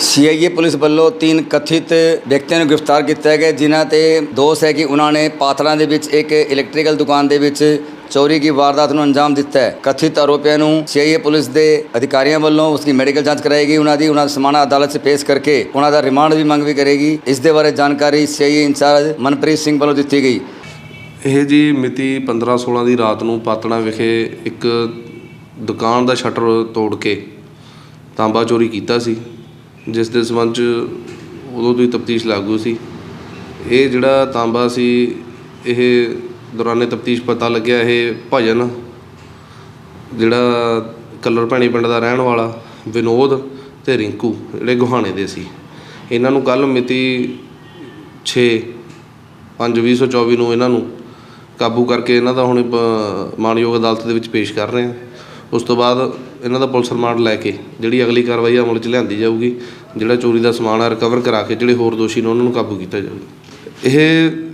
CIA police ਵੱਲੋਂ ਤਿੰਨ ਕਥਿਤ ਵਿਅਕਤੀਆਂ ਨੂੰ ਗ੍ਰਿਫਤਾਰ ਕੀਤਾ ਗਿਆ, ਜਿਨ੍ਹਾਂ ਤੇ ਦੋਸ਼ ਹੈ ਕਿ ਉਹਨਾਂ ਨੇ ਪਾਤੜਾਂ ਦੇ ਵਿੱਚ ਇੱਕ ਇਲੈਕਟ੍ਰੀਕਲ ਦੁਕਾਨ ਦੇ ਵਿੱਚ ਚੋਰੀ ਦੀ ਵਾਰਦਾਤ ਨੂੰ ਅੰਜਾਮ ਦਿੱਤਾ ਹੈ। ਕਥਿਤ ਆਰੋਪੀਆਂ ਨੂੰ ਸੀਆਈਏ ਪੁਲਿਸ ਦੇ ਅਧਿਕਾਰੀਆਂ ਵੱਲੋਂ ਉਸ ਦੀ ਮੈਡੀਕਲ ਜਾਂਚ ਕਰਾਏਗੀ ਉਹਨਾਂ ਦੀ, ਉਹਨਾਂ ਦਾ ਸਮਾਣਾ ਅਦਾਲਤ 'ਚ ਪੇਸ਼ ਕਰਕੇ ਉਹਨਾਂ ਦਾ ਰਿਮਾਂਡ ਵੀ ਮੰਗ ਵੀ ਕਰੇਗੀ। ਇਸ ਦੇ ਬਾਰੇ ਜਾਣਕਾਰੀ ਸੀਆਈਏ ਇੰਚਾਰਜ ਮਨਪ੍ਰੀਤ ਸਿੰਘ ਵੱਲੋਂ ਦਿੱਤੀ ਗਈ। ਇਹ ਜੀ ਮਿਤੀ 15-16 ਦੀ ਰਾਤ ਨੂੰ ਪਾਤਣਾ ਵਿਖੇ ਇੱਕ ਦੁਕਾਨ ਦਾ ਸ਼ਟਰ ਤੋੜ ਕੇ ਤਾਂਬਾ ਚੋਰੀ ਕੀਤਾ ਸੀ। ਜਿਸ ਦੇ ਸੰਬੰਧ 'ਚ ਉਦੋਂ ਤੋਂ ਹੀ ਤਫਤੀਸ਼ ਲਾਗੂ ਸੀ। ਇਹ ਜਿਹੜਾ ਤਾਂਬਾ ਸੀ, ਇਹ ਦੌਰਾਨੇ ਤਫਤੀਸ਼ ਪਤਾ ਲੱਗਿਆ ਇਹ ਭਜਨ, ਜਿਹੜਾ ਕੱਲਰ ਭੈਣੀ ਪਿੰਡ ਦਾ ਰਹਿਣ ਵਾਲਾ ਵਿਨੋਦ ਤੇ ਰਿੰਕੂ, ਜਿਹੜੇ ਗੁਹਾਣੇ ਦੇ ਸੀ। ਇਹਨਾਂ ਨੂੰ ਕੱਲ ਮਿਤੀ 6 5 2024 ਨੂੰ ਇਹਨਾਂ ਨੂੰ ਕਾਬੂ ਕਰਕੇ ਇਹਨਾਂ ਦਾ ਹੁਣ ਪ- ਮਾਣਯੋਗ ਅਦਾਲਤ ਦੇ ਵਿੱਚ ਪੇਸ਼ ਕਰ ਰਹੇ ਹਾਂ। ਉਸ ਤੋਂ ਬਾਅਦ ਇਹਨਾਂ ਦਾ ਪੁਲਿਸ ਰਿਮਾਂਡ ਲੈ ਕੇ ਜਿਹੜੀ ਅਗਲੀ ਕਾਰਵਾਈ ਆ ਅਮਲ 'ਚ ਲਿਆਂਦੀ ਜਾਊਗੀ, ਜਿਹੜਾ ਚੋਰੀ ਦਾ ਸਮਾਨ ਆ ਰਿਕਵਰ ਕਰਾ ਕੇ ਜਿਹੜੇ ਹੋਰ ਦੋਸ਼ੀ ਨੇ ਉਹਨਾਂ ਨੂੰ ਕਾਬੂ ਕੀਤਾ ਜਾਊਗਾ। ਇਹ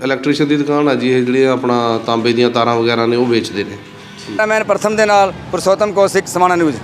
ਇਲੈਕਟ੍ਰੀਸ਼ੀਅਨ ਦੀ ਦੁਕਾਨ ਆ ਜੀ, ਇਹ ਜਿਹੜੀ ਆਪਣਾ ਤਾਂਬੇ ਦੀਆਂ ਤਾਰਾਂ ਵਗੈਰਾ ਨੇ ਉਹ ਵੇਚਦੇ ਨੇ। ਕੈਮਰਾਮੈਨ ਪ੍ਰਥਮ ਦੇ ਨਾਲ ਪੁਰਸ਼ੋਤਮ ਕੌਸ਼ਿਕ ਸਮਾਣਾ ਨਿਊਜ਼।